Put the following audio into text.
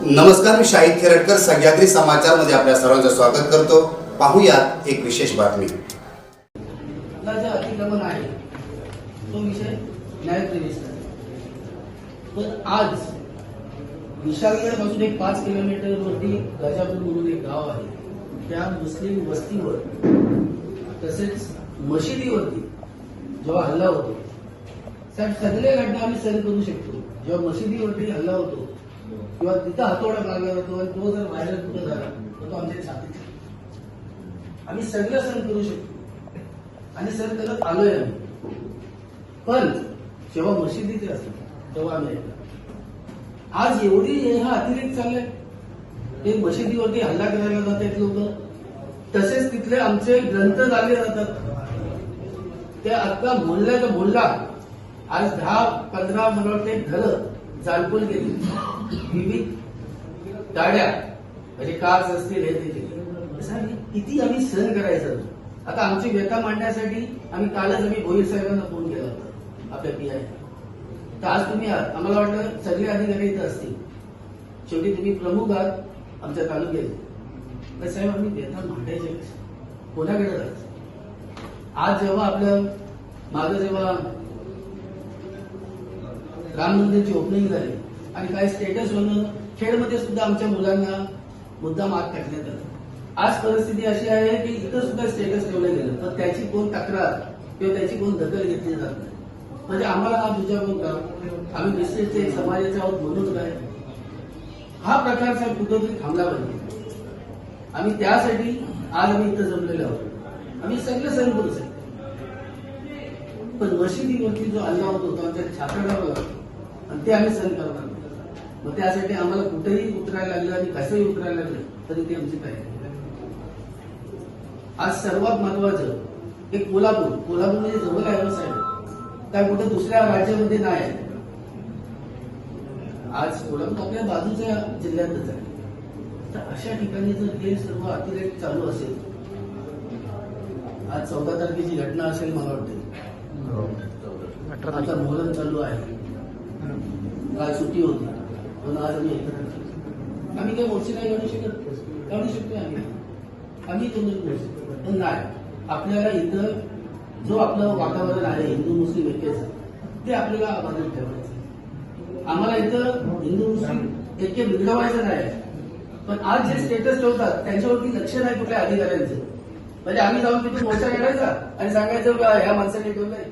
नमस्कार मी शाहिद खेरटकर सह्याद्री समाचारमध्ये आपल्या सर्वांचं स्वागत करतो. पाहूयात एक विशेष बातमी. अतिक्रमण आहे. तो विषय न्यायप्रविष्ट पण आज विशालगडपासून एक पाच किलोमीटर वरती गजापूर म्हणून एक गाव आहे. त्या मुस्लिम वस्तीवर तसेच मशिदीवरती जेव्हा हल्ला होतो साहेब सगळे घटना आम्ही सहन करू शकतो. जेव्हा मशिदीवरती हल्ला होतो किंवा तिथं हातोडा लागला जातो आणि तो जर व्हायरल कुठं झाला तर तो आमच्या छातीत आम्ही सगळं सण करू शकतो. आणि सर करत आलोय आम्ही. पण जेव्हा मशिदीचे असतात तेव्हा आम्ही आज एवढी हा अतिरेक चाललाय. ते मशिदीवरती हल्ला करायला जातात लोक. तसेच तिथले आमचे ग्रंथ झाले जातात. ते अख्खा तर बोलला आज दहा पंधरा मला वाटते घरं जाळपोल गेली विविध गाड्या म्हणजे कार्स असतील हे ते किती आम्ही सहन करायचं? आता आमची व्यथा मांडण्यासाठी आम्ही कालच आम्ही भोईर साहेबांना फोन केला होता आपल्या पीआय तर आज तुम्ही आहात. आम्हाला वाटलं सगळे अधिकारी इथं असतील. शेवटी तुम्ही प्रमुख आहात आमच्या तालुक्यात. तर साहेब आम्ही व्यथा मांडायचे कोणाकडे जायचं? आज जेव्हा आपलं माझं जेव्हा राम मंदिरची ओपनिंग झाली. आणि काही स्टेटस बनवून खेडमध्ये सुद्धा आमच्या मुलांना मुद्दाम आत टाकण्यात आलं. आज परिस्थिती अशी आहे की इथं सुद्धा स्टेटस ठेवलं गेलं. तर त्याची कोण तक्रार किंवा त्याची कोण दखल घेतली जात नाही. म्हणजे आम्हाला हा दुजा कोण का आम्ही निश्चितचे समाजाचे आहोत म्हणून काय? हा प्रकार साहेब कुठेतरी थांबला पाहिजे. आम्ही त्यासाठी आज आम्ही इथं जमलेलो आहोत. आम्ही सगळे सहन करू शकतो. पण मशिदीवरती जो हल्ला होतो तो आमच्या छात्राला आणि ते आम्ही सहन करणार. मग त्यासाठी आम्हाला कुठेही उतरायला लागलं आणि कसंही उतरायला लागलं तरी ती आमची तयारी आहे. आज सर्वात महत्वाचं एक कोल्हापूर. कोल्हापूर म्हणजे जवळ आहे हो साहेब काय कुठे दुसऱ्या राज्यामध्ये नाही आहे. आज कोल्हापूर आपल्या बाजूच्या जिल्ह्यातच आहे. तर अशा ठिकाणी जर हे सर्व अतिरेक चालू असेल आज चौदा तारखेची घटना असेल मला वाटते. आमचा मोहरम चालू आहे. काल सुट्टी होती. पण आज आम्ही एकत्र आम्ही काही मोर्चे नाही काढू शकत? काढू शकतो आम्ही. आम्ही तुम्ही करू शकतो पण नाही. आपल्याला इथं जो आपलं वातावरण आहे हिंदू मुस्लिम ऐक्याचं ते आपल्याला अबाधित ठेवायचं. आम्हाला इथं हिंदू मुस्लिम ऐक्य बिघडवायचं नाही. पण आज जे स्टेटस ठेवतात त्यांच्यावरती लक्ष नाही कुठल्या अधिकाऱ्यांचं. म्हणजे आम्ही जाऊन तिथे मोर्चा काढायचा आणि सांगायचं "बा, ह्या माणसाने ठेवलंय.